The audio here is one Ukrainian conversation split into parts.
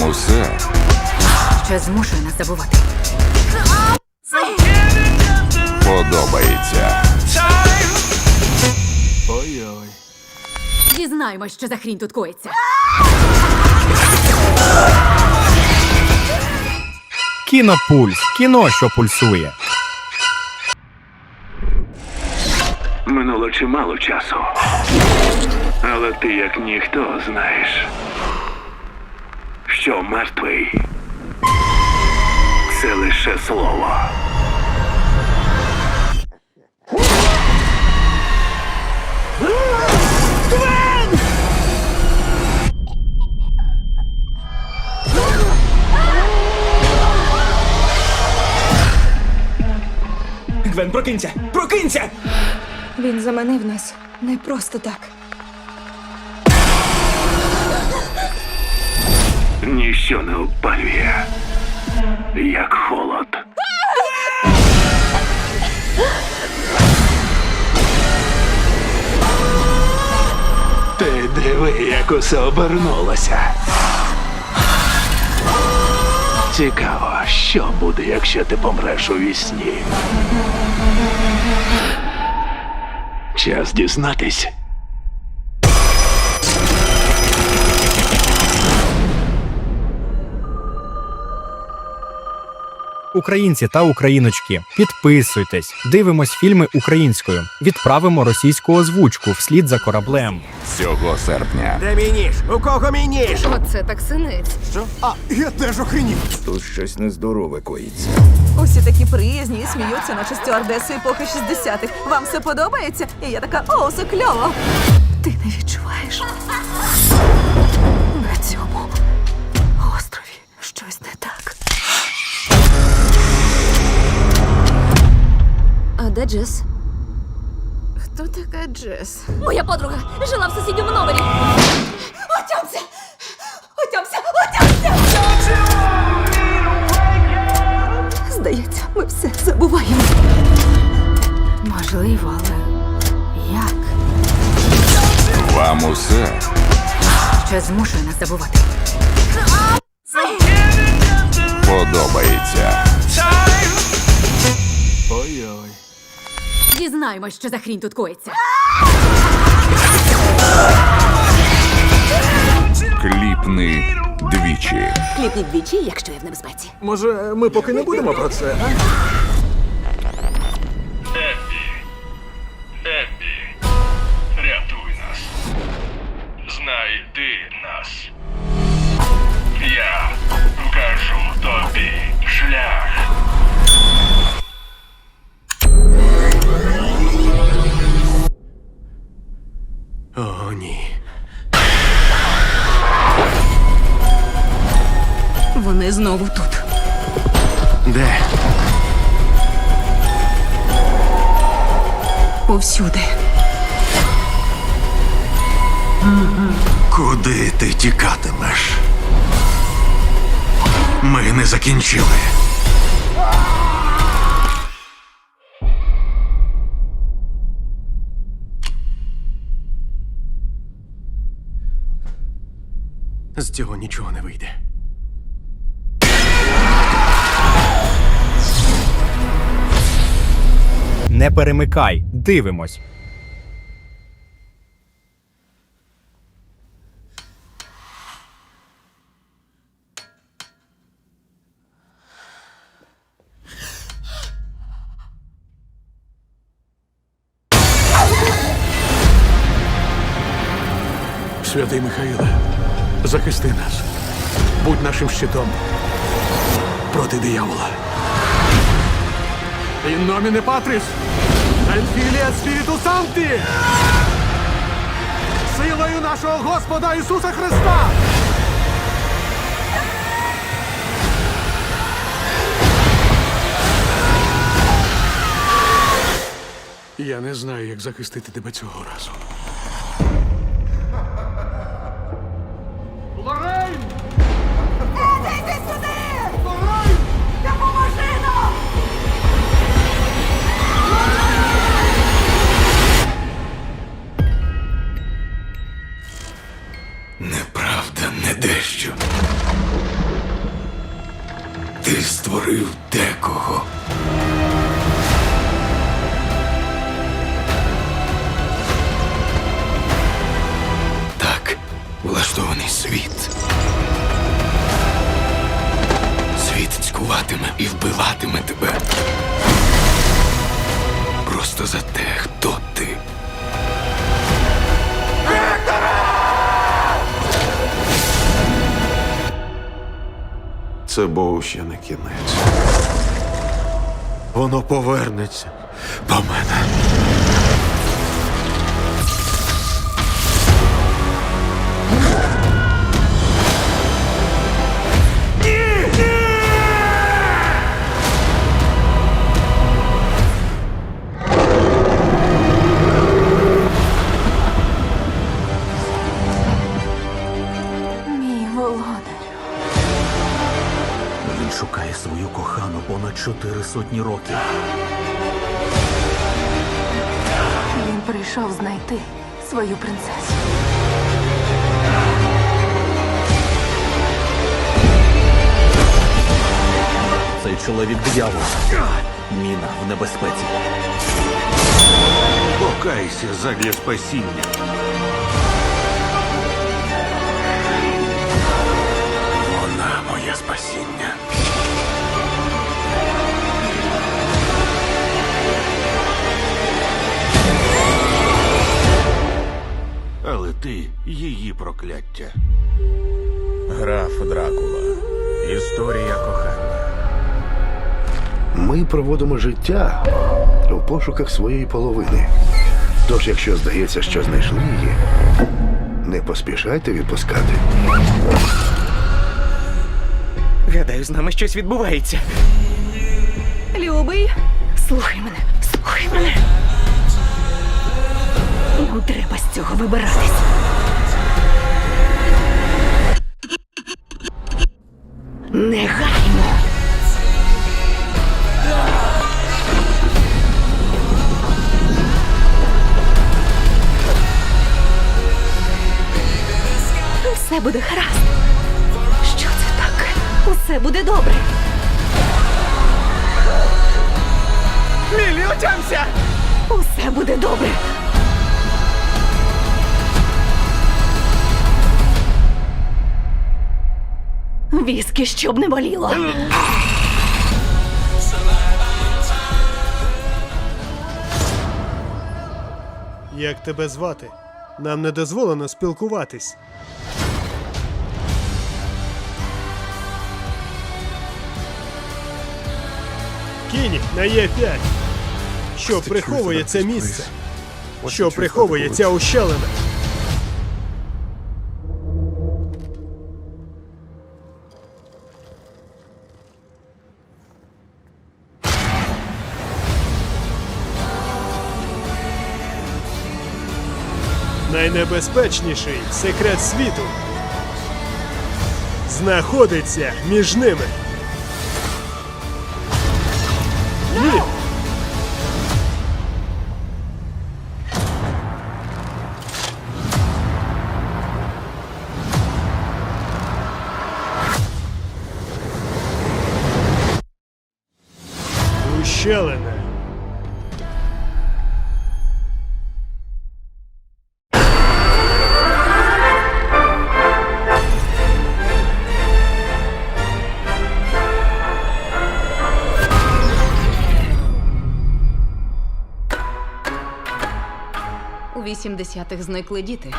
Вам усе Що змушує нас забувати. подобається. Ой-ой. Дізнаємось, що за хрінь тут коїться. Кінопульс. Кіно, що пульсує. Минуло чимало часу. Але ти як ніхто знаєш, що мертвий це лише слово. Гвен, прокинься! Прокинься! Він заманив нас не просто так. Ніщо не опалює, як холод. Ти диви, як усе обернулося. Цікаво, що буде, якщо ти помреш у вісні. Час дізнатись. Українці та україночки, підписуйтесь, дивимось фільми українською, відправимо російську озвучку вслід за кораблем. Цього серпня Де мій ніж? У кого мій ніж? Оце так синець. Що? А, я теж охренів. Тут щось нездорове коїться. Усі такі приязні і сміються, наче стюардеси епохи 60-х. Вам все подобається? І я така, о, все кльово. Ти не відчуваєш де Джес? Хто така Джес? Моя подруга жила в сусідньому номері. Отямся! Отямся! Отямся! Здається, ми все забуваємо. Можливо, але як? вам усе Що змушує нас забувати. подобається. Дізнаємось, що за хрінь тут коїться. Кліпни двічі. Кліпні двічі, якщо я в небезпеці. Може, ми поки не будемо про це, а? Знову тут. Де? Повсюди. Куди ти тікатимеш? Ми не закінчили. З цього нічого не вийде. Не перемикай, дивимось. Святий Михаїле, захисти нас. Будь нашим щитом проти диявола. In nomine Patris, et Filii et Sancti! Силою нашого Господа Ісуса Христа! Я не знаю, як захистити тебе цього разу. Цькуватиме і вбиватиме тебе. Просто за те, хто ти. Це був ще не кінець. Воно повернеться по мене. Чотири сотні років. Він прийшов знайти свою принцесу. Цей чоловік диявол. Міна в небезпеці. Покайся задля спасіння. Вона моє спасіння. Але ти її прокляття. Граф Дракула. Історія кохання. Ми проводимо життя у пошуках своєї половини. Тож, якщо здається, що знайшли її, не поспішайте відпускати. Гадаю, з нами щось відбувається. Любий, Слухай мене, слухай мене. Нам треба з цього вибиратись. Негайно. Все буде гаразд. Що це таке? Усе буде добре. Лілі, отямся! Усе буде добре. Віскі, щоб не боліло. Як тебе звати? Нам не дозволено спілкуватись. Кіні на Є5. Що приховує це місце? Що приховує ця ущелина? Найнебезпечніший секрет світу знаходиться між ними. Ні! Ущелина. 80-х зникли діти.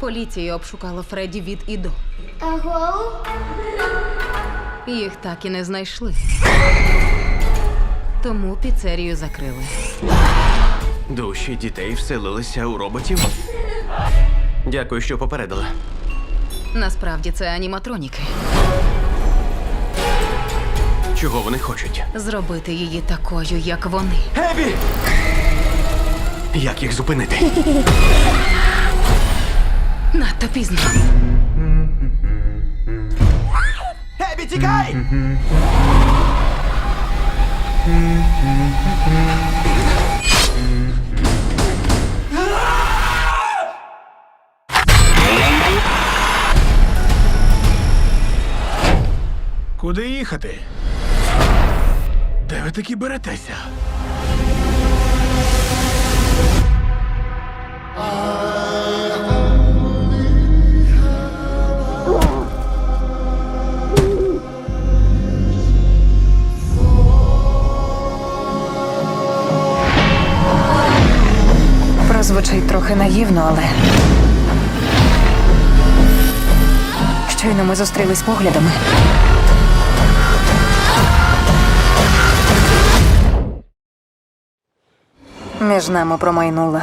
Поліція обшукала Фредді від і до. Їх так і не знайшли. Тому піцерію закрили. Душі дітей вселилися у роботів. Дякую, що попередила. Насправді це аніматроніки. Чого вони хочуть? Зробити її такою, як вони. Ебі! Як їх зупинити? Надто пізно. Ебі, тікай! Куди їхати? Де ви такі беретеся? Прозвучить трохи наївно, але. Щойно ми зустрілись поглядами. Між нами промайнула